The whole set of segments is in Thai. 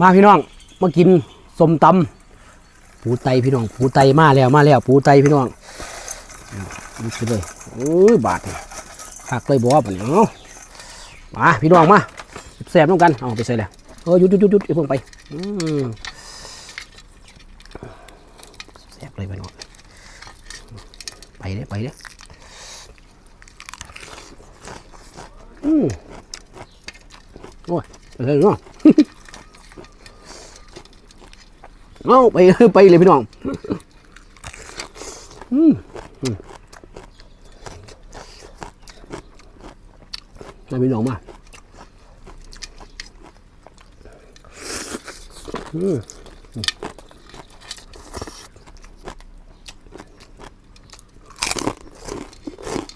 มาพี่น้องมากินสมตำปูไตพี่น้องปูไตมาแล้วมาแล้วปูไตพี่น้องนี่คือเลยโอ้ยบาทหักเลยบอกว่าะเนี่ยเอามาพี่น้องมาแซ่บๆน้องกันเอาไปใส่เลยเออหยุดหยุดหยุดหยุดอย่าเพิ่งไปแซ่บเลยพี่น้องไปเด้ไปเด้อืมโอ้ยไปเลยเนาะ เอาไปไปเลยพี่น้องอืมอืมมาพี่น้องมาอืมอืม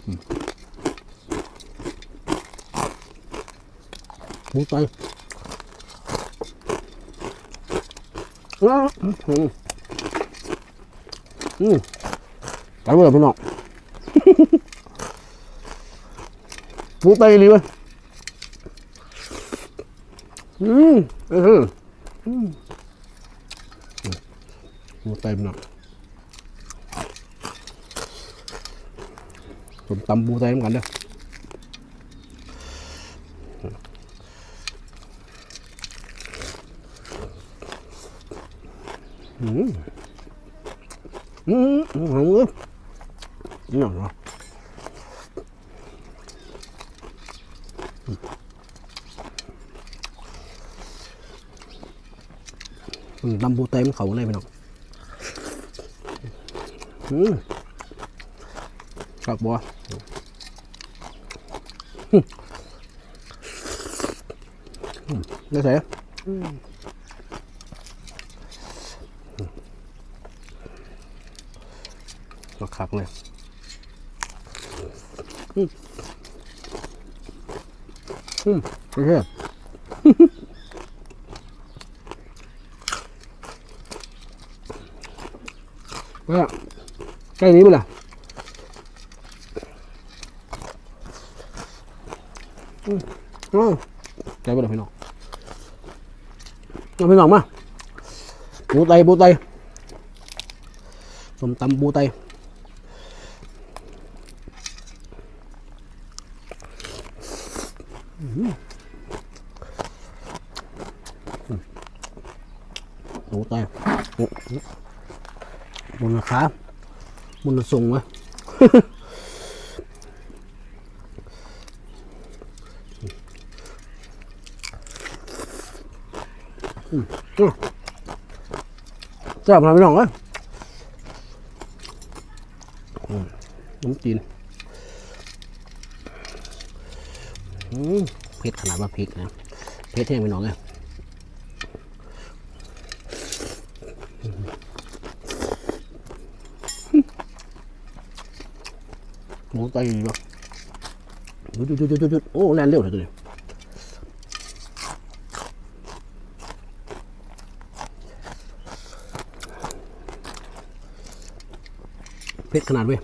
อืมหมูไต อืมอืมอืมไปเลยพี่น้องหมูไตดีเว้ยอืมเอออืมหมูไตพี่น้องผมตำหมูไตเหมือนกันเด้อ อืมอืมอืมอืมนี่หน่อยเนาะอืมลำ บูเต็มเขาเลยพี่น้องอืมครับบัวอืมอืมได้ใส่อืมมาคักเลยอืมอืมโอเคว่าใกล้นี้มั้ยล่ะอืมอ้าวใจบ่ได้พี่น้องเอาพี่น้องมาบูไตบูไตส้มตำบูไตอื้อ หนูตโอ้โหบนะครับบนส่งไว้อืมอืมจับมาไม่ลองเลยอืมน้ำจีนอืม เผ็ดขนาดว่าพริกนะเผ็ดแห้งไปหน่อยเลยหมูไตดีป่ะหยุดหยุดหยุดหยุดหยุดโอ้แล่นเร็วเลยตัวนี้เผ็ดขนาดเว้ย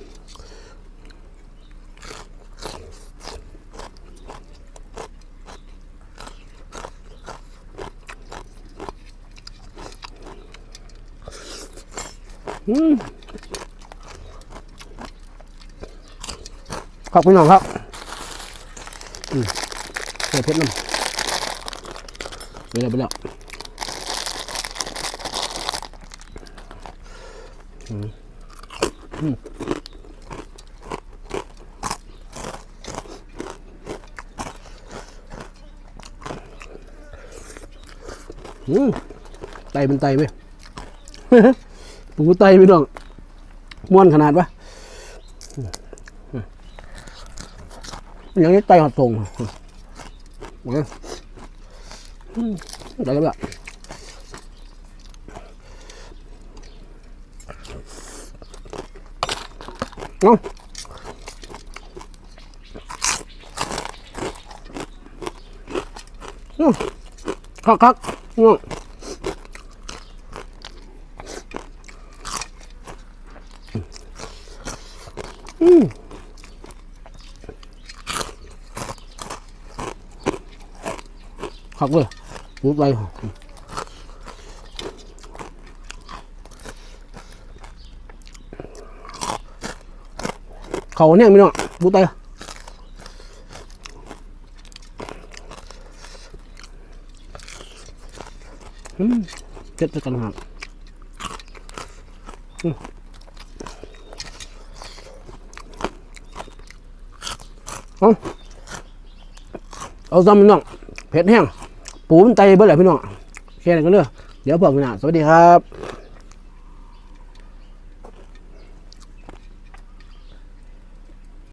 ขอบคุณน้องครับอืมใส่เพชรน้ำไปแล้วไปแล้วอืมอืมไตเป็นไตไป ปูไตไปน้องม้วนขนาดปะอย่างนี้ไตหัดส่งมาอืมได้แล้วแบบเอาเอาคักคักเอา คักเลยรูดไปเขาเนี่ยไม่เนาะรูดไปเจ็ดตะกันครับเอาเอาซ้ำน้องเผ็ดแห้ง ปูมันไตเบิดแหละพี่น้องแค่นั้นก็เด้อเดี๋ยวบอกพี่น้าสวัสดีครับ